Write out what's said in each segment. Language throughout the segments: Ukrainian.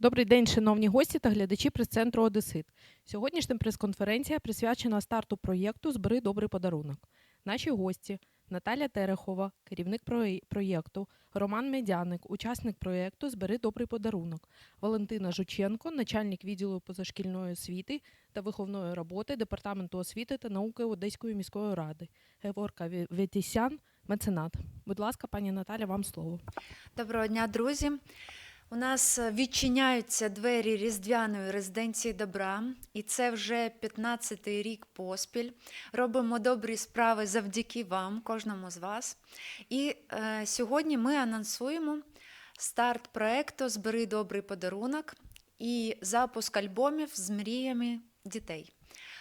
Добрий день, шановні гості та глядачі прес-центру Одесит. Сьогоднішня прес-конференція присвячена старту проєкту Збери добрий подарунок. Наші гості Наталя Терехова, керівник проєкту, Роман Медяник, учасник проєкту Збери добрий подарунок, Валентина Жученко, начальник відділу позашкільної освіти та виховної роботи Департаменту освіти та науки Одеської міської ради, Геворка Вє- Ветісян, меценат. Будь ласка, пані Наталя, вам слово. Доброго дня, друзі. У нас е, відчиняються двері різдвяної резиденції добра, і це вже 15-й рік поспіль. Робимо добрі справи завдяки вам, кожному з вас. І е, сьогодні ми анонсуємо старт проекту Збери добрий подарунок і запуск альбомів з мріями дітей.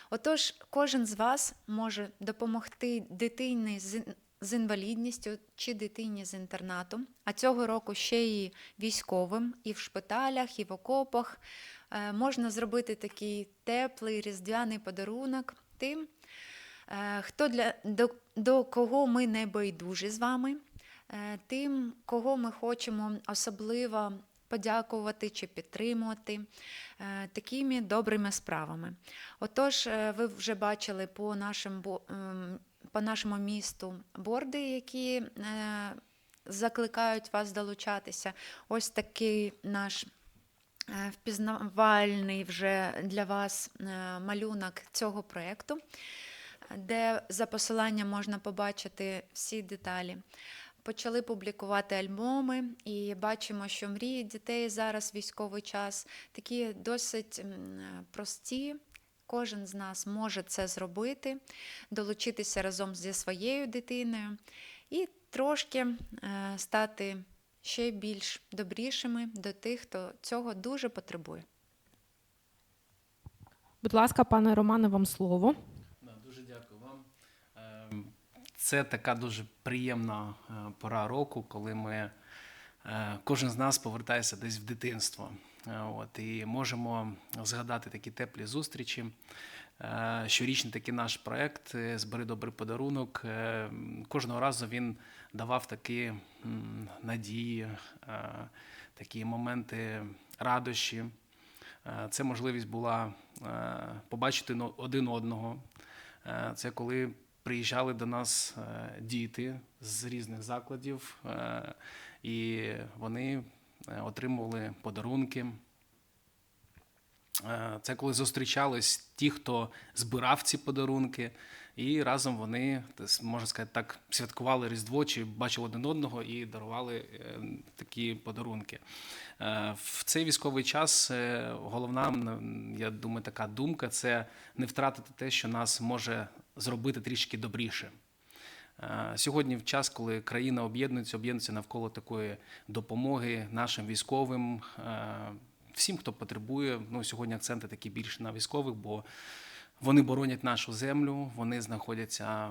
Отож, кожен з вас може допомогти дитині з з інвалідністю чи дитині з інтернату, а цього року ще і військовим, і в шпиталях, і в окопах. Е, Можна зробити такий теплий різдвяний подарунок тим, е, хто для, до, до кого ми не байдужі з вами, е, тим, кого ми хочемо особливо подякувати чи підтримувати такими добрими справами. Отож, ви вже бачили по нашим ем, по нашому місту борди, які е, закликають вас долучатися. Ось такий наш е, впізнавальний вже для вас е, малюнок цього проєкту, де за посиланням можна побачити всі деталі. Почали публікувати альбоми, і бачимо, що мрії дітей зараз військовий час такі досить прості. Кожен з нас може це зробити, долучитися разом зі своєю дитиною і трошки е, стати ще більш добрішими до тих, хто цього дуже потребує. Будь ласка, пане Романе, вам слово. Дуже дякую вам. Ем, Це така дуже приємна е, пора року, коли ми е, кожен з нас повертається десь в дитинство. Е, От, і можемо згадати такі теплі зустрічі. Е, Щорічний такий наш проект е, Збери добрий подарунок. Кожного разу він давав такі надії, такі моменти радощі. Це можливість була побачити один одного. Це коли приїжджали до нас діти з різних закладів, і вони отримували подарунки. Е, Це коли зустрічались ті, хто збирав ці подарунки, і разом вони, можна сказати, так святкували Різдво чи бачили один одного і дарували е, такі подарунки. Е, В цей військовий час е, головна, я думаю, така думка це не втратити те, що нас може зробити трішки добріше. Е, Сьогодні, в час, коли країна об'єднується, об'єднується навколо такої допомоги нашим військовим, е, всім, хто потребує. Ну, сьогодні акценти такі більше на військових, бо вони боронять нашу землю, вони знаходяться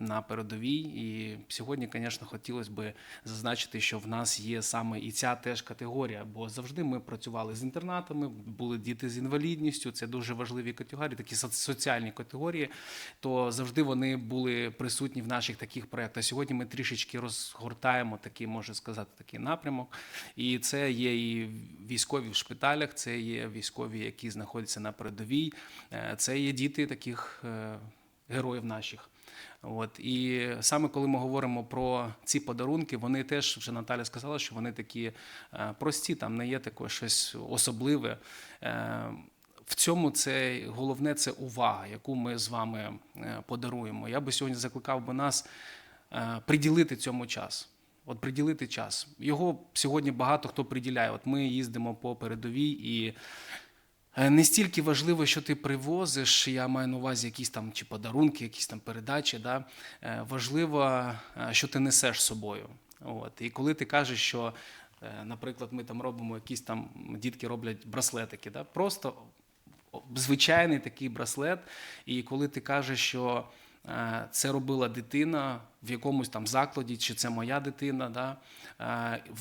на передовій. І сьогодні, звісно, хотілося б зазначити, що в нас є саме і ця теж категорія, бо завжди ми працювали з інтернатами, були діти з інвалідністю. Це дуже важливі категорії, такі соціальні категорії. То завжди вони були присутні в наших таких проєктах. Сьогодні ми трішечки розгортаємо такий, можна сказати, такий напрямок. І це є і військові в шпиталях, це є військові, які знаходяться на передовій, е, це є діти таких е, героїв наших. От і саме коли ми говоримо про ці подарунки, вони теж вже Наталя сказала, що вони такі е, прості, там не є таке щось особливе. Е, В цьому це головне це увага, яку ми з вами е, подаруємо. Я би сьогодні закликав би нас приділити цьому час. От приділити час. Його сьогодні багато хто приділяє. От ми їздимо по передовій і. Е, Не стільки важливо, що ти привозиш, я маю на увазі якісь там чи подарунки, якісь там передачі. Да? Е, Важливо, е, що ти несеш з собою. От. І коли ти кажеш, що, наприклад, ми там робимо якісь там дітки роблять браслетики, да? просто звичайний такий браслет. І коли ти кажеш, що це робила дитина в якомусь там закладі, чи це моя дитина, да?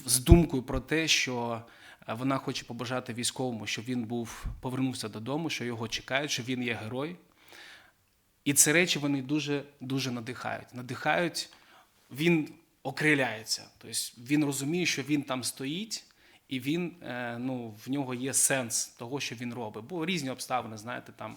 з думкою про те, що вона хоче побажати військовому, щоб він був повернувся додому, що його чекають, що він є герой. І ці речі вони дуже дуже надихають. Надихають, він окриляється. Тобто він розуміє, що він там стоїть, і він е, ну, в нього є сенс того, що він робить. Бо різні обставини, знаєте, там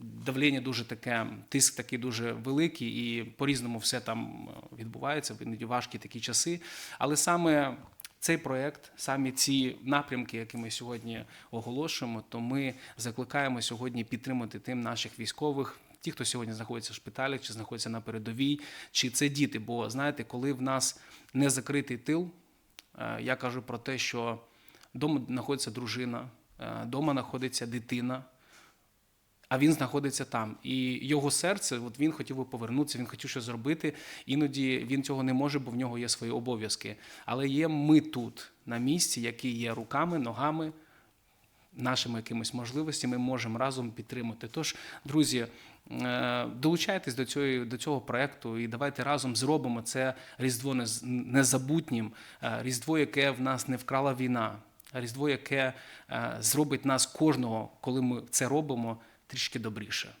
давлення дуже таке, тиск такий дуже великий, і по-різному все там е, відбувається, важкі такі часи. Але саме цей проект, самі ці напрямки, які ми сьогодні оголошуємо, то ми закликаємо сьогодні підтримати тим наших військових. Ті, хто сьогодні знаходиться в шпиталях, чи знаходиться на передовій, чи це діти. Бо знаєте, коли в нас не закритий тил, е, я кажу про те, що вдома знаходиться дружина, вдома знаходиться дитина, а він знаходиться там. І його серце, от він хотів би повернутися, він хотів щось зробити. Іноді він цього не може, бо в нього є свої обов'язки. Але є ми тут, на місці, які є руками, ногами, нашими якимись можливостями, ми можемо разом підтримати. Тож, друзі, е, долучайтесь до цього, до цього проекту і давайте разом зробимо це Різдво нез- незабутнім, е, Різдво, яке в нас не вкрала війна, Різдво, яке е, зробить нас кожного, коли ми це робимо, трішки добріше.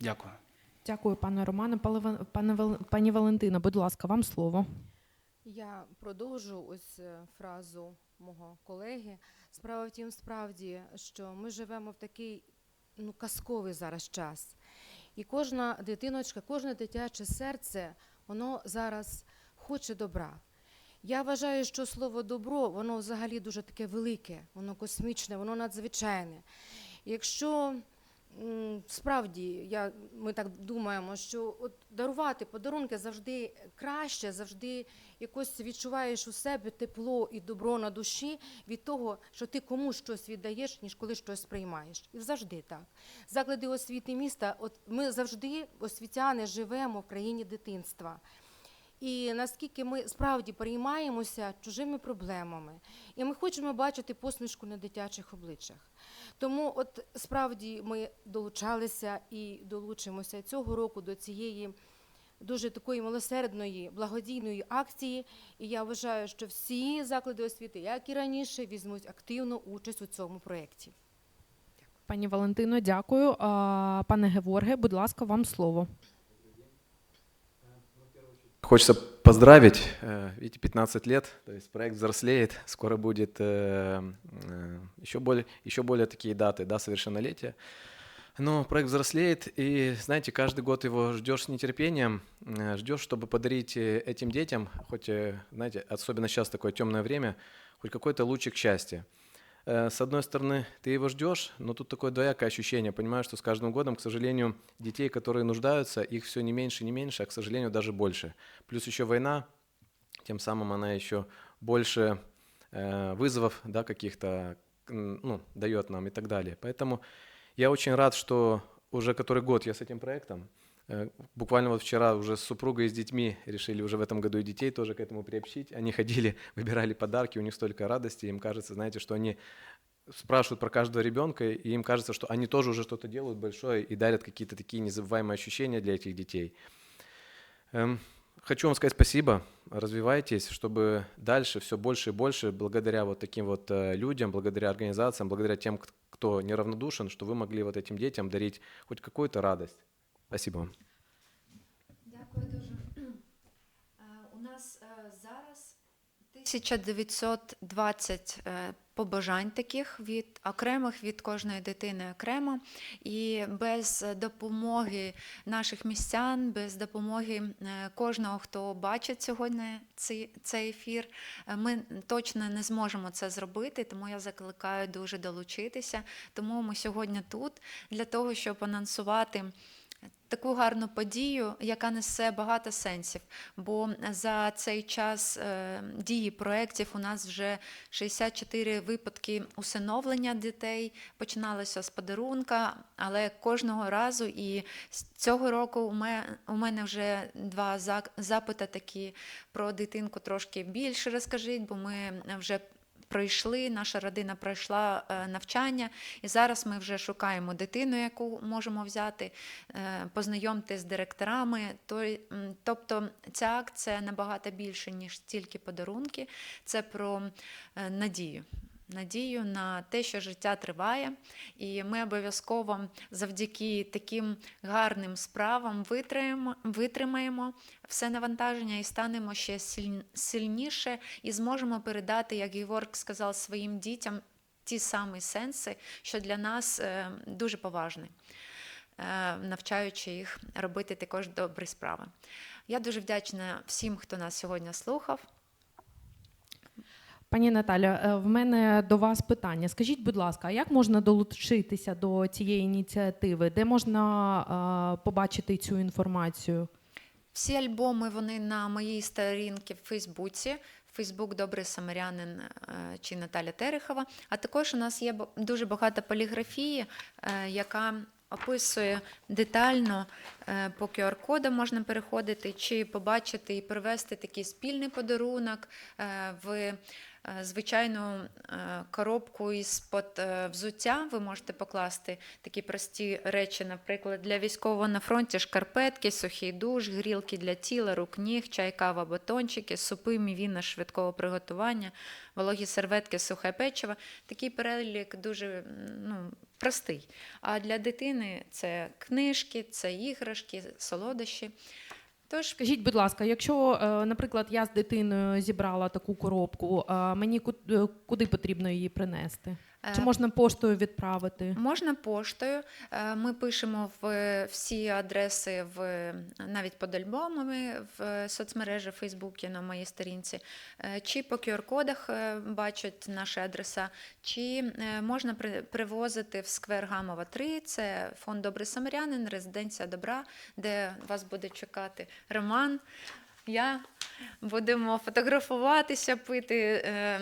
Дякую. Дякую, пане Романе. Пане пані Валентина, будь ласка, вам слово. Я продовжу ось е, фразу мого колеги. Справа в тім, справді, що ми живемо в такий ну, казковий зараз час. І кожна дитиночка, кожне дитяче серце, воно зараз хоче добра. Я вважаю, що слово добро, воно взагалі дуже таке велике, воно космічне, воно надзвичайне. Якщо справді я, ми так думаємо, що от дарувати подарунки завжди краще, завжди якось відчуваєш у себе тепло і добро на душі від того, що ти комусь щось віддаєш, ніж коли щось приймаєш. І завжди так. Заклади освіти міста, от ми завжди, освітяни, живемо в країні дитинства. І наскільки ми справді переймаємося чужими проблемами, і ми хочемо бачити посмішку на дитячих обличчях. Тому, от справді, ми долучалися і долучимося цього року до цієї дуже такої милосердної благодійної акції. І я вважаю, що всі заклади освіти, як і раніше, візьмуть активну участь у цьому проєкті. Пані Валентино, дякую. Пане Геворге, будь ласка, вам слово. Хочется поздравить. Э, Видите, 15 лет, то есть проект взрослеет. Скоро будет э, э, еще более, еще более такие даты, да, совершеннолетия. Но проект взрослеет, и, знаете, каждый год его ждешь с нетерпением, ждешь, чтобы подарить этим детям, хоть, знаете, особенно сейчас такое темное время, хоть какой-то лучик счастья. Э, С одной стороны, ты его ждешь, но тут такое двоякое ощущение. Понимаешь, что с каждым годом, к сожалению, детей, которые нуждаются, их все не меньше, не меньше, а, к сожалению, даже больше. Плюс еще война, тем самым она еще больше э, вызовов да, каких-то ну, дает нам и так далее. Поэтому я очень рад, что уже который год я с этим проектом. Э, Буквально вот вчера уже с супругой и с детьми решили уже в этом году и детей тоже к этому приобщить. Они ходили, выбирали подарки, у них столько радости, им кажется, знаете, что они спрашивают про каждого ребенка, и им кажется, что они тоже уже что-то делают большое и дарят какие-то такие незабываемые ощущения для этих детей. Эм, Хочу вам сказать спасибо, развивайтесь, чтобы дальше все больше и больше, благодаря вот таким вот э, людям, благодаря организациям, благодаря тем, кто неравнодушен, что вы могли вот этим детям дарить хоть какую-то радость. Спасибо вам. Дякую дуже. Е, У нас е, зараз 1920 е, побажань таких від окремих від кожної дитини окремо. І без допомоги наших містян, без допомоги кожного, хто бачить сьогодні цей, ефір, ми точно не зможемо це зробити. Тому я закликаю дуже долучитися. Тому ми сьогодні тут для того, щоб анонсувати таку гарну подію, яка несе багато сенсів. Бо за цей час е, дії проєктів у нас вже 64 випадки усиновлення дітей. Починалося з подарунка, але кожного разу і цього року у мене вже два запити такі про дитинку трошки більше розкажіть, бо ми вже пройшли, наша родина пройшла е, навчання, і зараз ми вже шукаємо дитину, яку можемо взяти, е, познайомити з директорами. Тобто ця акція набагато більше, ніж тільки подарунки. Це про е, надію. Надію на те, що життя триває, і ми обов'язково завдяки таким гарним справам витримаємо, витримаємо все навантаження і станемо ще силь- сильніше і зможемо передати, як Георг сказав, своїм дітям ті самі сенси, що для нас е, дуже поважні, е, навчаючи їх робити також добрі справи. Я дуже вдячна всім, хто нас сьогодні слухав. Пані Наталя, е, в мене до вас питання. Скажіть, будь ласка, як можна долучитися до цієї ініціативи? Де можна е, побачити цю інформацію? Всі альбоми вони на моїй сторінці в Фейсбуці. Фейсбук Добрий Самарянин е, чи Наталя Терехова. А також у нас є дуже багато поліграфії, яка описує детально по QR-кодам можна переходити, чи побачити і привезти такий спільний подарунок в е, звичайну е, коробку із-под е, взуття. Ви можете покласти такі прості речі, наприклад, для військового на фронті шкарпетки, сухий душ, грілки для тіла, рук, ніг, чай, кава, батончики, супи, мівіна швидкого приготування, вологі серветки, сухе печиво. Такий перелік дуже ну, простий. А для дитини це книжки, це іграшки, солодощі. Тож Скажіть, будь ласка, якщо, е, наприклад, я з дитиною зібрала таку коробку, мені е, куди потрібно її принести? Чи е, можна поштою відправити? Можна поштою. Е, Ми пишемо в всі адреси в навіть під альбомами в соцмережі Фейсбуці на моїй сторінці, Е, чи по QR-кодах бачать наші адреса, чи можна при- привозити в сквер Гамова 3, це фонд Добрий Самарянин, резиденція добра, де вас буде чекати Роман. Я будемо фотографуватися, пити е,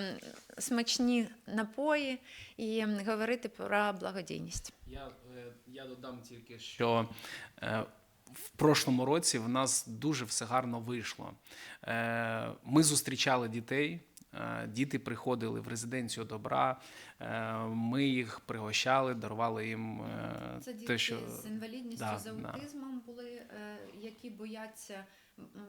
смачні напої і говорити про благодійність. Я, е, я додам тільки, що е, в прошлому році в нас дуже все гарно вийшло. Ми зустрічали дітей. Діти приходили в резиденцію добра, ми їх пригощали, дарували їм Це те, що з інвалідністю, Да, з да. були, які бояться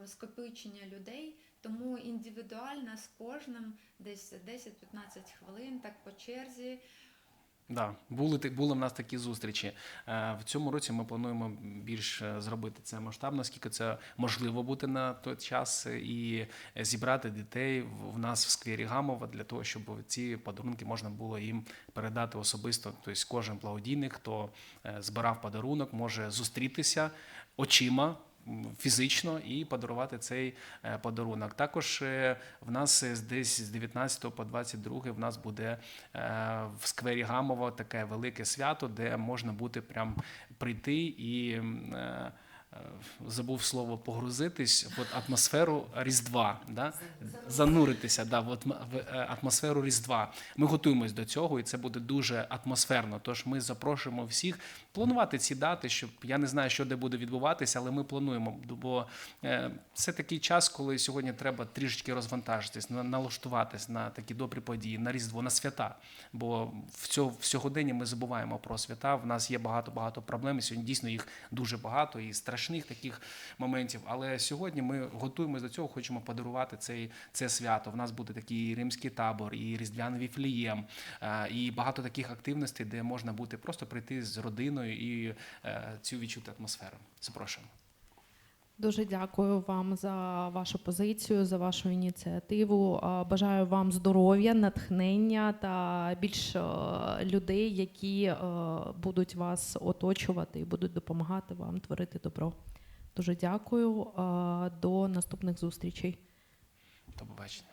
скопичення людей. Тому індивідуально з кожним десь 10-15 хвилин, так по черзі. Да, були були в нас такі зустрічі. Е, В цьому році ми плануємо більш е, зробити це масштабно, наскільки це можливо бути на той час, е, і зібрати дітей в нас в сквері Гамова для того, щоб ці подарунки можна було їм передати особисто. Тобто кожен благодійник, хто збирав подарунок, може зустрітися очима. Фізично і подарувати цей е, подарунок. Також е, в нас е, десь з 19 по 22 в нас буде в сквері Гамова таке велике свято, де можна буде прям прийти і забув слово погрузитись в атмосферу Різдва, да? зануритися да, в атм- в атмосферу Різдва. Ми готуємось до цього, і це буде дуже атмосферно. Тож ми запрошуємо всіх планувати ці дати, щоб я не знаю, що де буде відбуватися, але ми плануємо. Бо е, це такий час, коли сьогодні треба трішечки розвантажитись, на- налаштуватись на такі добрі події, на Різдво, на свята. Бо в цьому в сьогоденні ми забуваємо про свята. В нас є багато багато проблем. і Сьогодні дійсно їх дуже багато і страшних таких моментів. Але сьогодні ми готуємося до цього, хочемо подарувати цей це свято. В нас буде такий римський табор, і різдвяний віфлієм, е, і багато таких активностей, де можна буде просто прийти з родиною і е, цю відчути атмосферу. Запрошуємо. Дуже дякую вам за вашу позицію, за вашу ініціативу. Бажаю вам здоров'я, натхнення та більш е, людей, які е, будуть вас оточувати і будуть допомагати вам творити добро. Дуже дякую. До наступних зустрічей. До побачення.